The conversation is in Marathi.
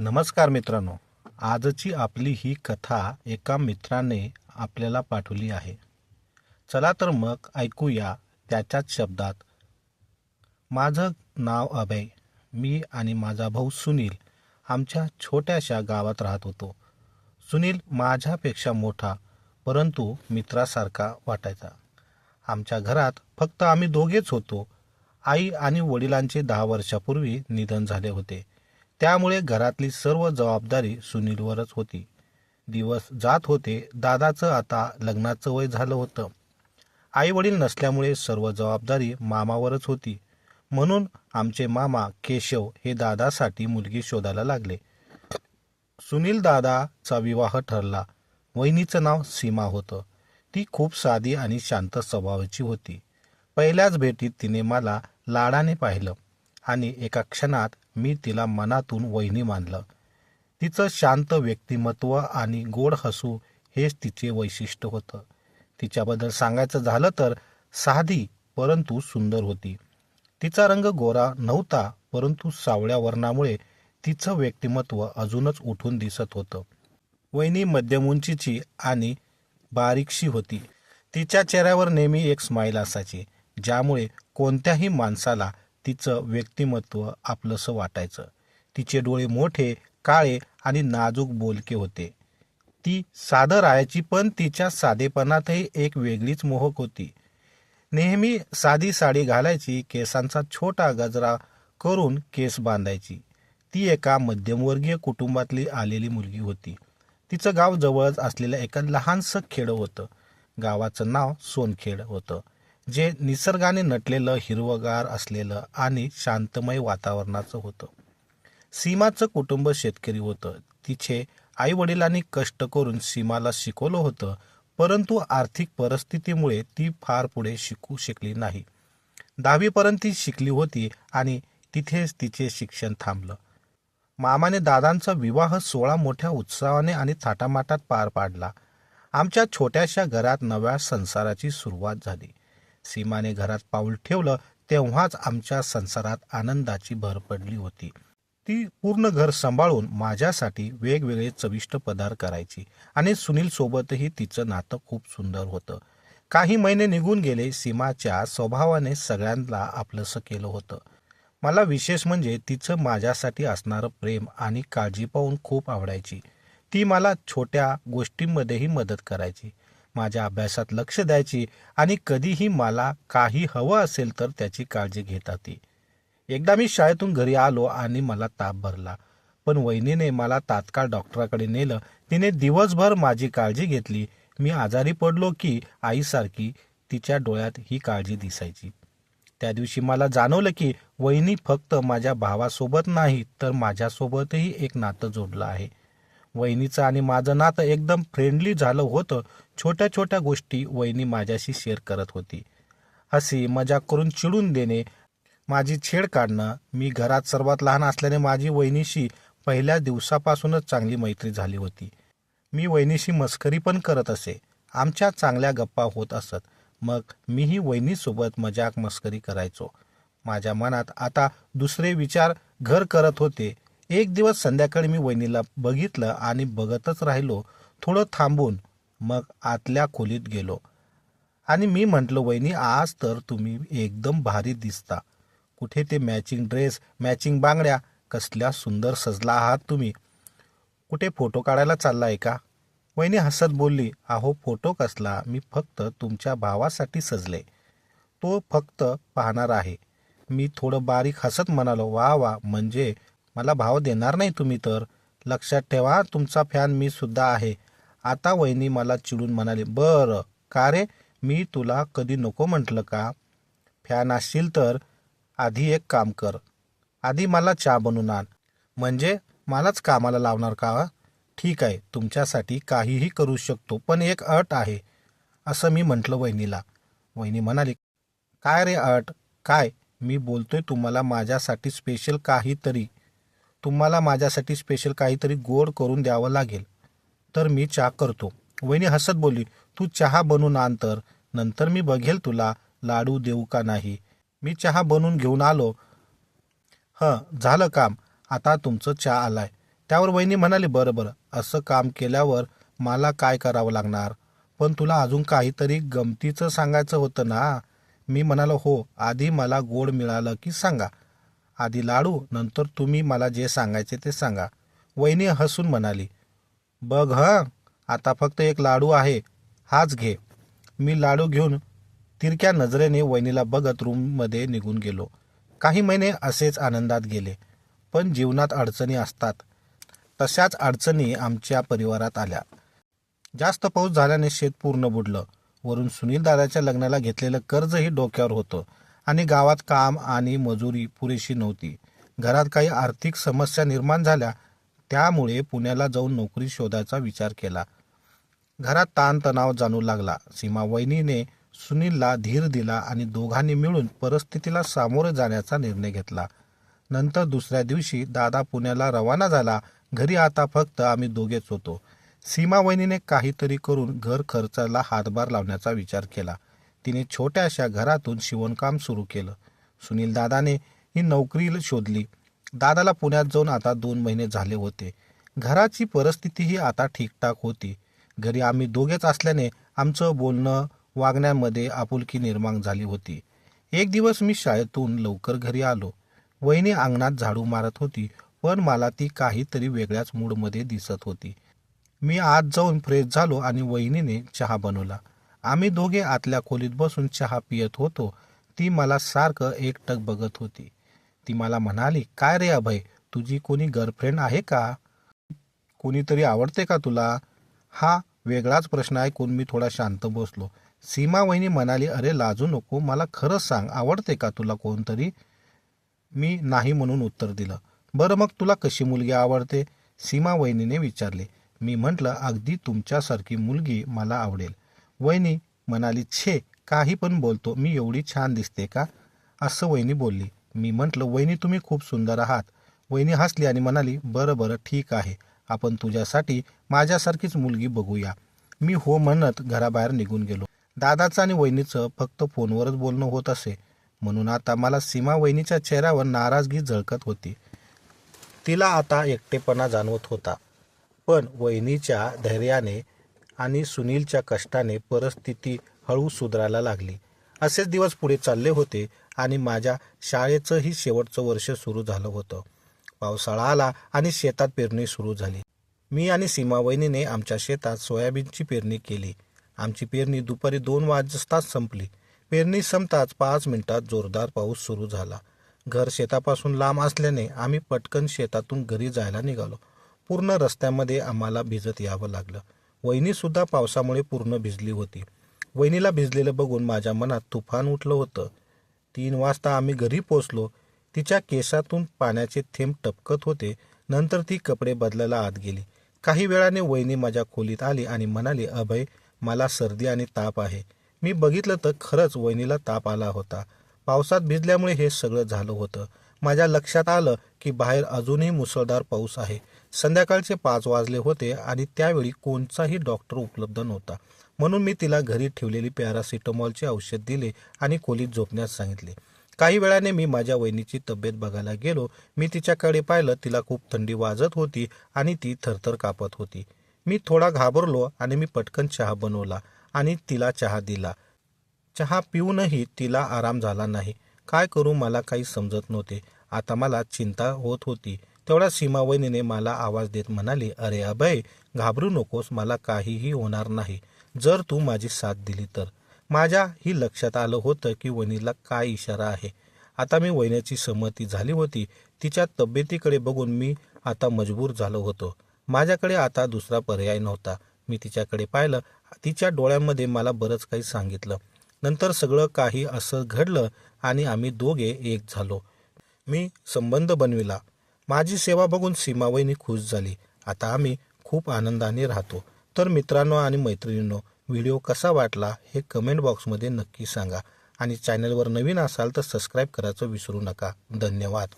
नमस्कार मित्रांनो. आजची आपली ही कथा एका मित्राने आपल्याला पाठवली आहे. चला तर मग ऐकूया त्याच्याच शब्दात. माझं नाव अभय. मी आणि माझा भाऊ सुनील आमच्या छोट्याशा गावात राहत होतो. सुनील माझ्यापेक्षा मोठा परंतु मित्रासारखा वाटायचा. आमच्या घरात फक्त आम्ही दोघेच होतो. आई आणि वडिलांचे दहा वर्षापूर्वी निधन झाले होते. त्यामुळे घरातली सर्व जबाबदारी सुनीलवरच होती. दिवस जात होते दादाचं आता लग्नाचं वय झालं होतं. आई वडील नसल्यामुळे सर्व जबाबदारी मामावरच होती. म्हणून आमचे मामा केशव हे दादासाठी मुलगी शोधायला लागले. सुनील दादाचा विवाह ठरला. वहिनीचं नाव सीमा होतं. ती खूप साधी आणि शांत स्वभावाची होती. पहिल्याच भेटीत तिने मला लाडाने पाहिलं आणि एका क्षणात मी तिला मनातून वहिनी मानलं. तिचं शांत व्यक्तिमत्व आणि गोड हसू हेच तिचे वैशिष्ट्य होतं. तिच्याबद्दल सांगायचं झालं तर साधी परंतु सुंदर होती. तिचा रंग गोरा नव्हता परंतु सावळ्या वर्णामुळे तिचं व्यक्तिमत्व अजूनच उठून दिसत होतं. वहिनी मध्यम उंचीची आणि बारीकशी होती. तिच्या चेहऱ्यावर नेहमी एक स्माईल असायची ज्यामुळे कोणत्याही माणसाला तिचं व्यक्तिमत्व आपलंसं वाटायचं. तिचे डोळे मोठे काळे आणि नाजूक बोलके होते. ती साधं राहायची पण तिच्या साधेपणातही एक वेगळीच मोहक होती. नेहमी साधी साडी घालायची केसांचा छोटा गजरा करून केस बांधायची. ती एका मध्यमवर्गीय कुटुंबातली आलेली मुलगी होती. तिचं गाव जवळच असलेलं एका लहानसं खेडं होतं. गावाचं नाव सोनखेड होतं. जे निसर्गाने नटलेलं हिरवगार असलेलं आणि शांतमय वातावरणाचं होतं. सीमाचं कुटुंब शेतकरी होतं. तिचे आई वडिलांनी कष्ट करून सीमाला शिकवलं होतं परंतु आर्थिक परिस्थितीमुळे ती फार पुढे शिकू शकली नाही. दहावीपर्यंत ती शिकली होती आणि तिथेच तिचे शिक्षण थांबलं. मामाने दादांचा विवाह सोळा मोठ्या उत्साहाने आणि थाटामाटात पार पाडला. आमच्या छोट्याशा घरात नव्या संसाराची सुरुवात झाली. सीमाने घरात पाऊल ठेवलं तेव्हाच आमच्या संसारात आनंदाची भर पडली होती. ती पूर्ण घर सांभाळून माझ्यासाठी वेगवेगळे चविष्ट पदार्थ करायची आणि सुनील सोबतही तिचं नातं खूप सुंदर होतं. काही महिने निघून गेले सीमाच्या स्वभावाने सगळ्यांना आपलंसं केलं होतं. मला विशेष म्हणजे तिचं माझ्यासाठी असणारं प्रेम आणि काळजी पाहून खूप आवडायची. ती मला छोट्या गोष्टींमध्येही मदत करायची. माझ्या अभ्यासात लक्ष द्यायची आणि कधीही मला काही हवं असेल तर त्याची काळजी घेता ती एकदा मी शाळेतून घरी आलो आणि मला ताप भरला. पण वहिनीने मला तात्काळ डॉक्टराकडे नेलं. तिने दिवसभर माझी काळजी घेतली. मी आजारी पडलो की आईसारखी तिच्या डोळ्यात ही काळजी दिसायची. त्या दिवशी मला जाणवलं की वहिनी फक्त माझ्या भावासोबत नाही तर माझ्यासोबतही एक नातं जोडलं आहे. वहिनीचं आणि माझं नातं एकदम फ्रेंडली झालं होतं. छोट्या छोट्या गोष्टी वहिनी माझ्याशी शेअर करत होती. हसी मजाक करून चिडून देणे माझी छेड काढणं मी घरात सर्वात लहान असल्याने माझी वहिनीशी पहिल्या दिवसापासूनच चांगली मैत्री झाली होती. मी वहिनीशी मस्करी पण करत असे. आमच्या चांगल्या गप्पा होत असत. मग मीही वहिनीसोबत मजाक मस्करी करायचो. माझ्या मनात आता दुसरे विचार घर करत होते. एक दिवस संध्याकाळी मी वहिनीला बघितलं आणि बघतच राहिलो. थोडं थांबून मग आतल्या खोलीत गेलो. आणि मी म्हटलं वहिनी आज तर तुम्ही एकदम भारी दिसता. कुठे ते मॅचिंग ड्रेस मॅचिंग बांगड्या? कसल्या सुंदर सजला आहात तुम्ही. कुठे फोटो काढायला चाललाय का? वहिनी हसत बोलली अहो फोटो कसला? मी फक्त तुमच्या भावासाठी सजले. तो फक्त पाहणार आहे. मी थोडं बारीक हसत म्हणालो वा वा म्हणजे मला भाव देणार नाही तुम्ही तर. लक्षात ठेवा तुमचा फॅन मी सुद्धा आहे. आता वहिनी मला चिडून म्हणाले बरं का रे? मी तुला कधी नको म्हटलं का? फॅन असशील तर आधी एक काम कर. आधी मला चहा बनवून आण. म्हणजे? मलाच कामाला लावणार का? ठीक आहे तुमच्यासाठी काहीही करू शकतो पण एक अट आहे. असं मी म्हटलं वहिनीला. वहिनी म्हणाली काय रे अट? काय? मी बोलतोय तुम्हाला माझ्यासाठी स्पेशल काहीतरी. तुम्हाला माझ्यासाठी स्पेशल काहीतरी गोड करून द्यावं लागेल. तर मी चहा करतो. वहिनी हसत बोलली तू चहा बनवून आण तर. नंतर मी बघेल तुला लाडू देऊ का नाही. मी चहा बनवून घेऊन आलो. हं झालं काम. आता तुमचं चहा आलाय. त्यावर वहिनी म्हणाली बरं बरं. असं काम केल्यावर मला काय करावं लागणार? पण तुला अजून काहीतरी गमतीचं सांगायचं होतं ना? मी म्हणालो हो आधी मला गोड मिळालं की सांगा. आधी लाडू नंतर तुम्ही मला जे सांगायचे ते सांगा. वहिनी हसून म्हणाली बघ हं आता फक्त एक लाडू आहे हाच घे. मी लाडू घेऊन तिरक्या नजरेने वहिनीला बघत रूममध्ये निघून गेलो. काही महिने असेच आनंदात गेले पण जीवनात अडचणी असतात. तशाच अडचणी आमच्या परिवारात आल्या. जास्त पाऊस झाल्याने शेत पूर्ण बुडलं. वरून सुनील दादाच्या लग्नाला घेतलेलं कर्जही डोक्यावर होतं. आणि गावात काम आणि मजुरी पुरेशी नव्हती. घरात काही आर्थिक समस्या निर्माण झाल्या त्यामुळे पुण्याला जाऊन नोकरी शोधायचा विचार केला. घरात ताणतणाव जाणू लागला. सीमा वहिनीने सुनीलला धीर दिला आणि दोघांनी मिळून परिस्थितीला सामोरे जाण्याचा निर्णय घेतला. नंतर दुसऱ्या दिवशी दादा पुण्याला रवाना झाला. घरी आता फक्त आम्ही दोघेच होतो. सीमा वहिनीने काहीतरी करून घर खर्चाला हातभार लावण्याचा विचार केला. तिने छोट्याशा घरातून शिवणकाम सुरू केलं. सुनील दादाने ही नोकरी शोधली. दादाला पुण्यात जाऊन आता दोन महिने झाले होते. घराची परिस्थितीही आता ठीकठाक होती. घरी आम्ही दोघेच असल्याने आमचं बोलणं वागण्यामध्ये आपुलकी निर्माण झाली होती. एक दिवस मी शाळेतून लवकर घरी आलो. वहिनी अंगणात झाडू मारत होती पण मला ती काहीतरी वेगळ्याच मूडमध्ये दिसत होती. मी आत जाऊन फ्रेश झालो आणि वहिनीने चहा बनवला. आम्ही दोघे आतल्या खोलीत बसून चहा पियत होतो. ती मला सारखं एकटक बघत होती. ती मला म्हणाली काय रे अभय तुझी कोणी गर्लफ्रेंड आहे का? कोणीतरी आवडते का तुला? हा वेगळाच प्रश्न ऐकून मी थोडा शांत बसलो. सीमा वहिनी म्हणाली अरे लाजू नको मला खरंच सांग आवडते का तुला कोणतरी? मी नाही म्हणून उत्तर दिलं. बरं मग तुला कशी मुलगी आवडते? सीमा वहिनीने विचारले. मी म्हटलं अगदी तुमच्यासारखी मुलगी मला आवडेल. वहिनी म्हणाली छे काही पण बोलतो. मी एवढी छान दिसते का? असं वहिनी बोलली. मी म्हटलं वहिनी तुम्ही खूप सुंदर आहात. वहिनी हसली आणि म्हणाली बरं बरं ठीक आहे. आपण तुझ्यासाठी माझ्यासारखीच मुलगी बघूया. मी हो म्हणत घराबाहेर निघून गेलो. दादाचं आणि वहिनीचं फक्त फोनवरच बोलणं होत असे. म्हणून आता मला सीमा वहिनीच्या चेहऱ्यावर नाराजगी झळकत होती. तिला आता एकटेपणा जाणवत होता. पण वहिनीच्या धैर्याने आणि सुनीलच्या कष्टाने परिस्थिती हळू सुधारायला लागली. असेच दिवस पुढे चालले होते आणि माझ्या शाळेचंही शेवटचं वर्ष सुरू झालं होतं. पावसाळा आला आणि शेतात पेरणी सुरू झाली. मी आणि सीमावहिनीने आमच्या शेतात सोयाबीनची पेरणी केली. आमची पेरणी दुपारी दोन वाजताच संपली. पेरणी संपताच पाच मिनिटात जोरदार पाऊस सुरू झाला. घर शेतापासून लांब असल्याने आम्ही पटकन शेतातून घरी जायला निघालो. पूर्ण रस्त्यामध्ये आम्हाला भिजत यावं लागलं. वहिनीसुद्धा पावसामुळे पूर्ण भिजली होती. वहिनीला भिजलेलं बघून माझ्या मनात तुफान उठलं होतं. तीन वाजता आम्ही घरी पोचलो तिच्या केसातून पाण्याचे थेंब टपकत होते. नंतर ती कपडे बदलायला आत गेली. काही वेळाने वहिनी माझ्या खोलीत आली आणि म्हणाली अभय मला सर्दी आणि ताप आहे. मी बघितलं तर खरंच वहिनीला ताप आला होता. पावसात भिजल्यामुळे हे सगळं झालं होतं. माझ्या लक्षात आलं की बाहेर अजूनही मुसळधार पाऊस आहे. संध्याकाळचे पाच वाजले होते आणि त्यावेळी कोणताही डॉक्टर उपलब्ध नव्हता. म्हणून मी तिला घरी ठेवलेली पॅरासिटामॉलचे औषध दिले आणि खोलीत झोपण्यास सांगितले. काही वेळाने मी माझ्या वहिनीची तब्येत बघायला गेलो. मी तिच्याकडे पाहिलं तिला खूप थंडी वाजत होती आणि ती थरथर कापत होती. मी थोडा घाबरलो आणि मी पटकन चहा बनवला आणि तिला चहा दिला. चहा पिऊनही तिला आराम झाला नाही. काय करू मला काही समजत नव्हते. आता मला चिंता होत होती. तेवढ्या सीमा वहिनीने मला आवाज देत म्हणाली अरे अभय घाबरू नकोस मला काहीही होणार नाही. जर तू माझी साथ दिली तर. माझ्या ही लक्षात आलं होतं की वहिनीला काय इशारा आहे. आता मी वहिनीची संमती झाली होती. तिच्या तब्येतीकडे बघून मी आता मजबूर झालो होतो. माझ्याकडे आता दुसरा पर्याय नव्हता. मी तिच्याकडे पाहिलं. तिच्या डोळ्यांमध्ये मला बरंच काही सांगितलं. नंतर सगळं काही असं घडलं. आणि आम्ही दोघे एक झालो. मी संबंध बनविला. माझी सेवा बघून सीमावहिनी खुश झाली. आता आम्ही खूप आनंदाने राहतो. तर मित्रांनो आणि मैत्रिणींनो व्हिडिओ कसा वाटला हे कमेंट बॉक्समध्ये नक्की सांगा. आणि चॅनलवर नवीन असाल तर सबस्क्राईब करायचं विसरू नका. धन्यवाद.